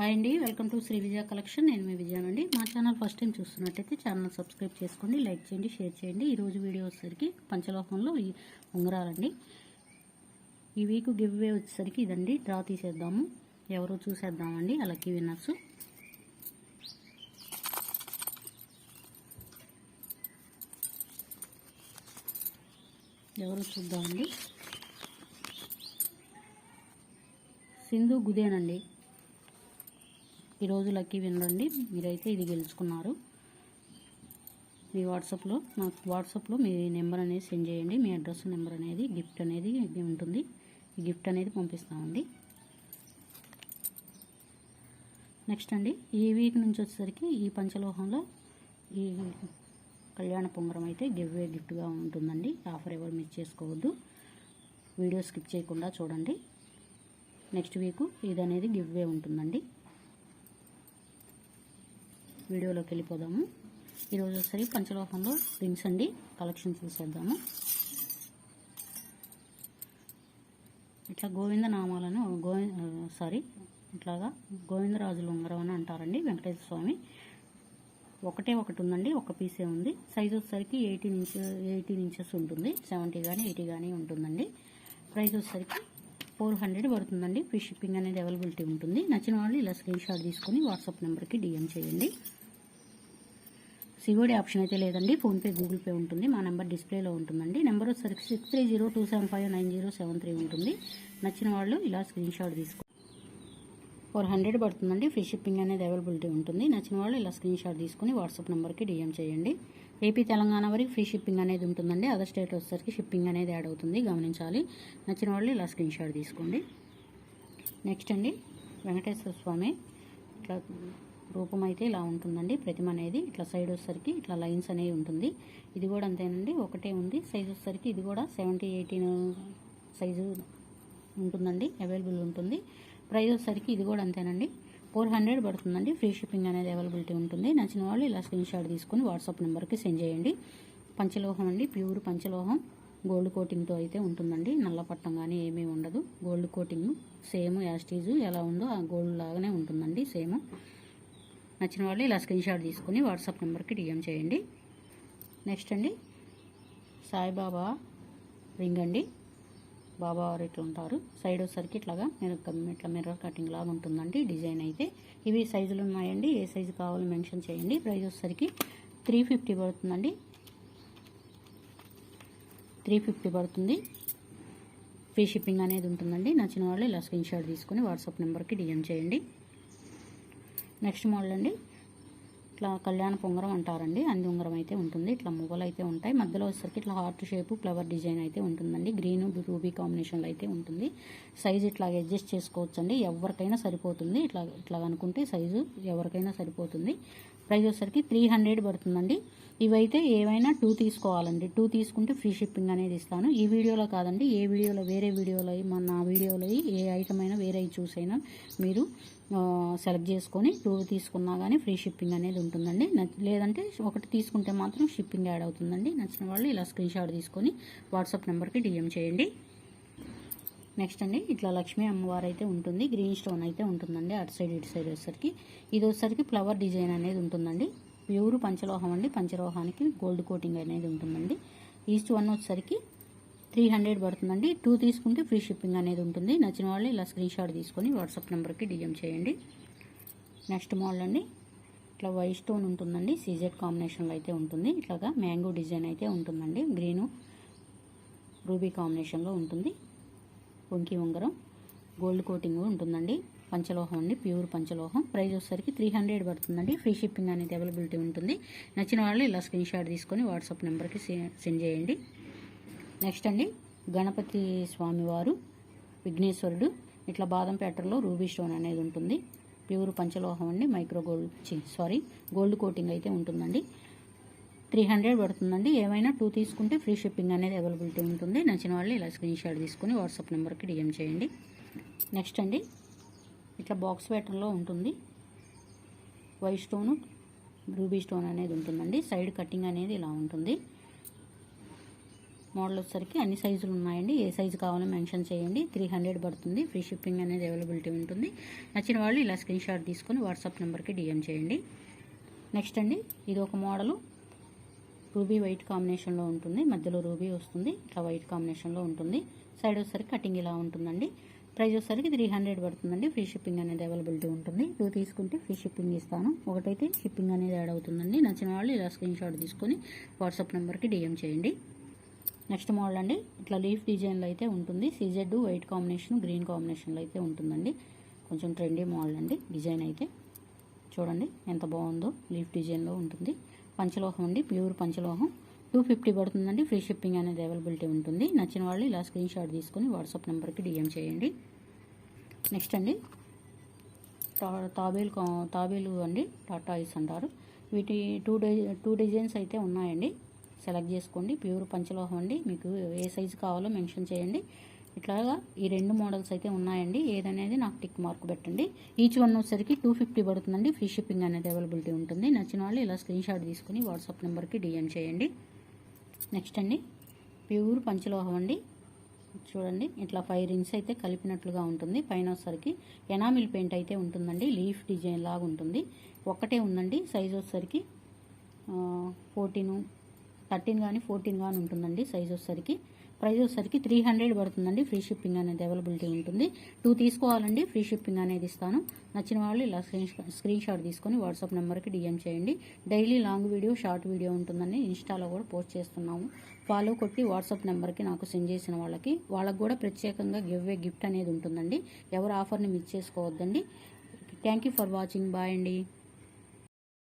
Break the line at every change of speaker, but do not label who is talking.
Hi అండి welcome to Shri Vijaya collection. నేను మీ విజయానండి మా ఛానల్ ఫస్ట్ టైం చూస్తున్నట్టయితే ఛానల్ సబ్స్క్రైబ్ చేసుకోండి లైక్ చేయండి షేర్ చేయండి. ఈరోజు వీడియో వచ్చేసరికి పంచలోహంలో ఈ ఉంగరాలండి. ఈ వీక్ గివ్ అవే వచ్చేసరికి ఇదండి. డ్రా తీసేద్దాము. ఎవరో చూసేద్దామండి. ఆ లక్కీ విన్నర్స్ ఎవరో చూద్దామండి. సింధు గుదేనండి. ఈరోజు లక్కీ వినరండి మీరైతే ఇది గెలుచుకున్నారు. మీ వాట్సాప్లో నాకు వాట్సాప్లో మీ నెంబర్ అనేది సెండ్ చేయండి. మీ అడ్రస్ నెంబర్ అనేది గిఫ్ట్ అనేది ఉంటుంది. గిఫ్ట్ అనేది పంపిస్తామండి. నెక్స్ట్ అండి. ఈ వీక్ నుంచి వచ్చేసరికి ఈ పంచలోహంలో ఈ కళ్యాణ పొంగరం అయితే గివ్వే గిఫ్ట్గా ఉంటుందండి. ఆఫర్ ఎవరు మిస్ చేసుకోవద్దు. వీడియో స్కిప్ చేయకుండా చూడండి. నెక్స్ట్ వీక్ ఇది అనేది గివ్ ఉంటుందండి. వీడియోలోకి వెళ్ళిపోదాము. ఈరోజు వచ్చేసరికి పంచలోహంలో రింగ్స్ అండి. కలెక్షన్ చూసేద్దాము. ఇట్లా గోవింద నామాలను గోవి సారీ ఇట్లాగా గోవిందరాజుల ఉంగరం అని అంటారండి వెంకటేశ్వర స్వామి. ఒకటే ఒకటి ఉందండి ఒక పీసే ఉంది. సైజ్ వచ్చేసరికి ఎయిటీన్ ఇంచ్ ఎయిటీన్ ఇంచెస్ ఉంటుంది. సెవెంటీ కానీ ఎయిటీ కానీ ఉంటుందండి. ప్రైస్ వచ్చేసరికి ఫోర్ హండ్రెడ్ పడుతుందండి. ఫ్రీ షిప్పింగ్ అనేది అవైలబిలిటీ ఉంటుంది. నచ్చిన వాళ్ళు ఇలా స్క్రీన్ షాట్ తీసుకొని వాట్సాప్ నెంబర్కి డిఎం చేయండి. సివోడి ఆప్షన్ అయితే లేదండి. ఫోన్పే గూగుల్ పే ఉంటుంది. మా నెంబర్ డిస్ప్లేలో ఉంటుందండి. నెంబర్ వచ్చేసరికి six three zero two seven five nine zero seven three ఉంటుంది. నచ్చిన వాళ్ళు ఇలా స్క్రీన్ షాట్ తీసుకో ఫోర్ హండ్రెడ్ పడుతుందండి. ఫ్రీ షిప్పింగ్ అనేది అవైలబిలిటీ ఉంటుంది. నచ్చిన వాళ్ళు ఇలా స్క్రీన్ షాట్ తీసుకుని వాట్సాప్ నెంబర్కి డిఎం చేయండి. ఏపీ తెలంగాణ వరకు ఫ్రీ షిప్పింగ్ అనేది ఉంటుందండి. అదర్ స్టేట్ వచ్చేసరికి షిప్పింగ్ అనేది యాడ్ అవుతుంది. గమనించాలి. నచ్చిన వాళ్ళు ఇలా స్క్రీన్ షాట్ తీసుకోండి. నెక్స్ట్ అండి. వెంకటేశ్వర స్వామి. ఇట్లా రూపం అయితే ఇలా ఉంటుందండి. ప్రతిమ అనేది ఇట్లా సైడ్ వచ్చేసరికి ఇట్లా లైన్స్ అనేవి ఉంటుంది. ఇది కూడా అంతేనండి. ఒకటే ఉంది. సైజ్ వచ్చేసరికి ఇది కూడా సెవెంటీ ఎయిటీన్ సైజు ఉంటుందండి. అవైలబుల్ ఉంటుంది. ప్రైస్ వచ్చేసరికి ఇది కూడా అంతేనండి. ఫోర్ హండ్రెడ్ పడుతుందండి. ఫ్రీ షిప్పింగ్ అనేది అవైలబిలిటీ ఉంటుంది. నచ్చిన వాళ్ళు ఇలా స్క్రీన్ షాట్ తీసుకుని వాట్సాప్ నెంబర్కి సెండ్ చేయండి. పంచలోహం అండి. ప్యూర్ పంచలోహం. గోల్డ్ కోటింగ్తో అయితే ఉంటుందండి. నల్ల పట్టం కానీ ఏమీ ఉండదు. గోల్డ్ కోటింగ్ సేమ్ యాస్టీజు ఎలా ఉందో ఆ గోల్డ్ లాగానే ఉంటుందండి. సేమ్ నచ్చిన వాళ్ళు ఇలా స్క్రీన్ షాట్ తీసుకుని వాట్సాప్ నెంబర్కి డిఎం చేయండి. నెక్స్ట్ అండి సాయిబాబా రింగ్ అండి. బాబా వారు ఇట్లా ఉంటారు సైడ్ వచ్చేసరికి ఇట్లాగా మీరు ఇట్లా మిర్రర్ కటింగ్ లాగా ఉంటుందండి డిజైన్ అయితే. ఇవి సైజులు ఉన్నాయండి ఏ సైజు కావాలో మెన్షన్ చేయండి. ప్రైస్ వచ్చేసరికి త్రీ ఫిఫ్టీ పడుతుందండి. త్రీ ఫిఫ్టీ పడుతుంది. ఫ్రీ షిప్పింగ్ అనేది ఉంటుందండి. నచ్చిన వాళ్ళు ఇలా స్క్రీన్ షాట్ తీసుకుని వాట్సాప్ నెంబర్కి డిఎం చేయండి. నెక్స్ట్ మోడల్ అండి. ఇట్లా కళ్యాణ పొంగరం అంటారండి. అంది ఉంగరం అయితే ఉంటుంది. ఇట్లా మువ్వలు అయితే ఉంటాయి. మధ్యలో వచ్చేసరికి ఇట్లా హార్ట్ షేపు ఫ్లవర్ డిజైన్ అయితే ఉంటుందండి. గ్రీన్ రూబీ కాంబినేషన్లో అయితే ఉంటుంది. సైజు ఇట్లా అడ్జస్ట్ చేసుకోవచ్చండి. ఎవరికైనా సరిపోతుంది. ఇట్లా ఇట్లా అనుకుంటే సైజు ఎవరికైనా సరిపోతుంది. ప్రైస్ వచ్చేసరికి త్రీ హండ్రెడ్ పడుతుందండి. ఇవైతే ఏవైనా టూ తీసుకోవాలండి. టూ తీసుకుంటే ఫ్రీ షిప్పింగ్ అనేది ఇస్తాను. ఈ వీడియోలో కాదండి ఏ వీడియోలో వేరే వీడియోలో మన వీడియోలో ఏ ఐటమ్ అయినా వేరే చూసైనా మీరు సెలెక్ట్ చేసుకొని టూ తీసుకున్నా కానీ ఫ్రీ షిప్పింగ్ అనేది ఉంటుందండి. లేదంటే ఒకటి తీసుకుంటే మాత్రం షిప్పింగ్ యాడ్ అవుతుందండి. నచ్చిన వాళ్ళు ఇలా స్క్రీన్ షాట్ తీసుకొని వాట్సాప్ నెంబర్కి డిఎం చేయండి. నెక్స్ట్ అండి ఇట్లా లక్ష్మీ అమ్మవారు అయితే ఉంటుంది. గ్రీన్ స్టోన్ అయితే ఉంటుందండి అటు సైడ్ ఇటు సైడ్ వచ్చేసరికి. ఇది వచ్చేసరికి ఫ్లవర్ డిజైన్ అనేది ఉంటుందండి. ప్యూర్ పంచలోహం అండి. పంచలోహానికి గోల్డ్ కోటింగ్ అనేది ఉంటుందండి. ఈస్ట్ వన్ వచ్చేసరికి త్రీ హండ్రెడ్ పడుతుందండి. టూ తీసుకుంటే ఫ్రీ షిప్పింగ్ అనేది ఉంటుంది. నచ్చిన వాళ్ళు ఇలా స్క్రీన్ షాట్ తీసుకొని వాట్సాప్ నెంబర్కి డిఎం చేయండి. నెక్స్ట్ మోడల్ అండి. ఇట్లా వైట్ స్టోన్ ఉంటుందండి. సీజెడ్ కాంబినేషన్లో అయితే ఉంటుంది. ఇట్లాగా మ్యాంగో డిజైన్ అయితే ఉంటుందండి. గ్రీను రూబీ కాంబినేషన్లో ఉంటుంది. వంకి ఉంగరం గోల్డ్ కోటింగ్ ఉంటుందండి. పంచలోహం అండి ప్యూర్ పంచలోహం. ప్రైస్ వచ్చేసరికి త్రీ హండ్రెడ్ పడుతుందండి. ఫ్రీ షిప్పింగ్ అనేది అవైలబిలిటీ ఉంటుంది. నచ్చిన వాళ్ళు ఇలా స్క్రీన్ షాట్ తీసుకొని వాట్సాప్ నెంబర్కి సెండ్ చేయండి. నెక్స్ట్ అండి గణపతి స్వామివారు విఘ్నేశ్వరుడు. ఇట్లా బాదం పేటర్లో రూబీ స్టోన్ అనేది ఉంటుంది. ప్యూర్ పంచలోహం అండి micro gold sorry gold coating అయితే ఉంటుందండి. త్రీ హండ్రెడ్ పడుతుందండి. ఏమైనా టూ తీసుకుంటే ఫ్రీ షిప్పింగ్ అనేది అవైలబిలిటీ ఉంటుంది. నచ్చిన వాళ్ళు ఇలా స్క్రీన్ షాట్ తీసుకుని వాట్సాప్ నెంబర్కి డిఎం చేయండి. నెక్స్ట్ అండి. ఇట్లా బాక్స్ ప్యాటర్న్లో ఉంటుంది. వైట్ స్టోను రూబీ స్టోన్ అనేది ఉంటుందండి. సైడ్ కటింగ్ అనేది ఇలా ఉంటుంది. మోడల్ వచ్చేసరికి అన్ని సైజులు ఉన్నాయండి. ఏ సైజు కావాలో మెన్షన్ చేయండి. త్రీ హండ్రెడ్ పడుతుంది. ఫ్రీ షిప్పింగ్ అనేది అవైలబిలిటీ ఉంటుంది. నచ్చిన వాళ్ళు ఇలా స్క్రీన్ షాట్ తీసుకొని వాట్సాప్ నెంబర్కి డిఎం చేయండి. నెక్స్ట్ అండి. ఇది ఒక మోడలు. రూబీ వైట్ కాంబినేషన్లో ఉంటుంది. మధ్యలో రూబీ వస్తుంది. ఇట్లా వైట్ కాంబినేషన్లో ఉంటుంది. సైడ్ వచ్చేసరికి కటింగ్ ఇలా ఉంటుందండి. ప్రైస్ వచ్చేసరికి త్రీ హండ్రెడ్ పడుతుందండి. ఫ్రీ షిప్పింగ్ అనేది అవైలబిలిటీ ఉంటుంది. టూ తీసుకుంటే ఫ్రీ షిప్పింగ్ ఇస్తాను. ఒకటైతే షిప్పింగ్ అనేది యాడ్ అవుతుందండి. నచ్చిన వాళ్ళు ఇలా స్క్రీన్ షాట్ తీసుకొని వాట్సాప్ నెంబర్కి డిఎం చేయండి. నెక్స్ట్ మోడల్ అండి. ఇట్లా లీఫ్ డిజైన్లో అయితే ఉంటుంది. సీజెడ్ వైట్ కాంబినేషన్ గ్రీన్ కాంబినేషన్లో అయితే ఉంటుందండి. కొంచెం ట్రెండీ మోడల్ అండి. డిజైన్ అయితే. చూడండి ఎంత బాగుందో లీఫ్ డిజైన్లో ఉంటుంది. పంచలోహం అండి ప్యూర్ పంచలోహం. టూ ఫిఫ్టీ పడుతుందండి ఫ్రీ షిప్పింగ్ అనేది అవైలబిలిటీ ఉంటుంది. నచ్చిన వాళ్ళు ఇలా స్క్రీన్ షాట్ తీసుకొని వాట్సాప్ నెంబర్కి డిఎం చేయండి. నెక్స్ట్ అండి తా- తాబేలు కా- తాబేలు అండి టాటాయిస్ అంటారు. వీటి టూ డి టూ డిజైన్స్ అయితే ఉన్నాయండి. సెలెక్ట్ చేసుకోండి ప్యూర్ పంచలోహం అండి. మీకు ఏ సైజు కావాలో మెన్షన్ చేయండి. ఇట్లాగా ఈ రెండు మోడల్స్ అయితే ఉన్నాయండి. ఏదనేది నాకు టిక్ మార్క్ పెట్టండి. ఈచ్ వన్ వచ్చేసరికి టూ ఫిఫ్టీ పడుతుందండి. ఫ్రీ షిప్పింగ్ అనేది అవైలబిలిటీ ఉంటుంది. నచ్చిన వాళ్ళు ఇలా స్క్రీన్ షాట్ తీసుకుని వాట్సాప్ నెంబర్కి డిఎం చేయండి. నెక్స్ట్ అండి. ప్యూర్ పంచలోహం అండి. చూడండి ఇట్లా ఫైవ్ రింగ్స్ అయితే కలిపినట్లుగా ఉంటుంది. పైన వచ్చేసరికి ఎనామిల్ పెయింట్ అయితే ఉంటుందండి. లీఫ్ డిజైన్ లాగా ఉంటుంది. ఒకటే ఉందండి. సైజ్ వచ్చేసరికి ఫోర్టీను థర్టీన్ కానీ ఫోర్టీన్ కానీ ఉంటుందండి సైజ్ వచ్చేసరికి. ప్రైస్ వచ్చేసరికి త్రీ హండ్రెడ్ పడుతుందండి. ఫ్రీ షిప్పింగ్ అనేది అవైలబిలిటీ ఉంటుంది. టూ తీసుకోవాలండి. ఫ్రీ షిప్పింగ్ అనేది ఇస్తాను. నచ్చిన వాళ్ళు ఇలా స్క్రీన్ షాట్ తీసుకొని వాట్సాప్ నెంబర్కి డిఎం చేయండి. Daily long video short video ఉంటుందండి. ఇన్స్టాలో కూడా పోస్ట్ చేస్తున్నాము. ఫాలో కొట్టి వాట్సాప్ నెంబర్కి నాకు సెండ్ చేసిన వాళ్ళకి. వాళ్ళకి కూడా ప్రత్యేకంగా గివ్వే గిఫ్ట్ అనేది ఉంటుందండి. ఎవరు ఆఫర్ని మిస్ చేసుకోవద్దండి. Thank you for watching bye అండి.